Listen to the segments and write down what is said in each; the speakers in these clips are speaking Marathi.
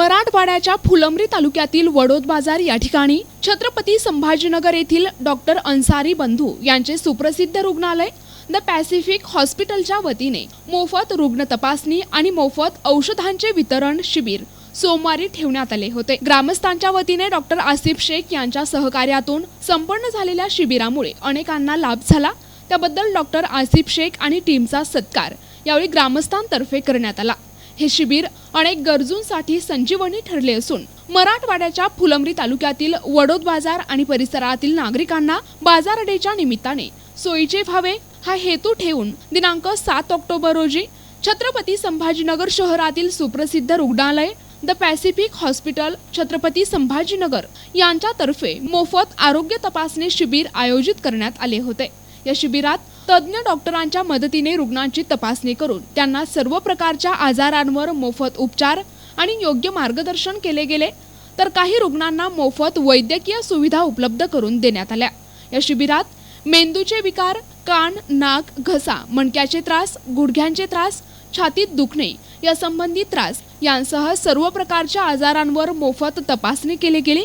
मराठवाड्याच्या फुलंब्री तालुक्यातील वडोद बाजार या ठिकाणी छत्रपती संभाजीनगर येथील डॉक्टर अन्सारी बंधू यांचे सुप्रसिद्ध रुग्णालय द पॅसिफिक हॉस्पिटलच्या वतीने मोफत रुग्ण तपासणी आणि मोफत औषधांचे वितरण शिबिर सोमवारी ठेवण्यात आले होते. ग्रामस्थांच्या वतीने डॉक्टर आसिफ शेख यांच्या सहकार्यातून संपन्न झालेल्या शिबिरामुळे अनेकांना लाभ झाला. त्याबद्दल डॉक्टर आसिफ शेख आणि टीमचा सत्कार यावेळी ग्रामस्थांतर्फे करण्यात आला. हे शिबिर अनेक गरजूंसाठी संजीवनी ठरले असून मराठवाड्याच्या फुलंब्री तालुक्यातील वडोद बाजार आणि परिसरातील नागरिकांना बाजारडेच्या निमित्ताने सोयीचे व्हावे हा हेतू ठेवून दिनांक सात ऑक्टोबर रोजी छत्रपती संभाजीनगर शहरातील सुप्रसिद्ध रुग्णालय the Pacific hospital Chhatrapati Sambhajinagar यांच्यातर्फे मोफत आरोग्य तपासणी शिबिर आयोजित करण्यात आले होते. या शिबिरात तज्ज्ञ डॉक्टरांच्या मदतीने रुग्णांची तपासणी करून त्यांना सर्व प्रकारच्या आजारांवर मोफत उपचार आणि योग्य मार्गदर्शन केले गेले तर काही रुग्णांना मोफत वैद्यकीय सुविधा उपलब्ध करून देण्यात आल्या. या शिबिरात मेंदूचे विकार कान नाक घसा मणक्याचे त्रास गुडघ्यांचे त्रास छातीत दुखणे या संबंधित त्रास यांसह सर्व प्रकारच्या आजारांवर मोफत तपासणी केली गेली.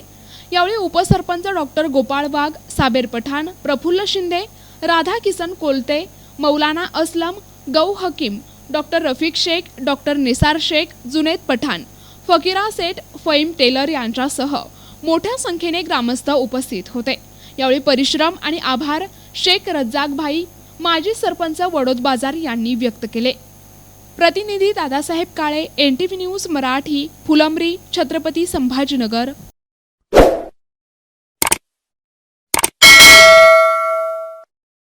यावेळी उपसरपंच डॉक्टर गोपाळ वाघ साबेर पठाण प्रफुल्ल शिंदे राधा किसन कोलते मौलाना असलम गौ Hakim doctor Rafiq Shaikh doctor Nisar Shaikh Juned Pathan Fakira Seth Faim Tailor यांच्यासह मोठ्या संख्येने ग्रामस्थ उपस्थित होते. यावेळी परिश्रम आणि आभार शेख रज्जाकभाई माजी सरपंच वडोद बाजार यांनी व्यक्त केले. प्रतिनिधी Dadasaheb Kale N T V news Marathi Phulambri Chhatrapati Sambhajinagar.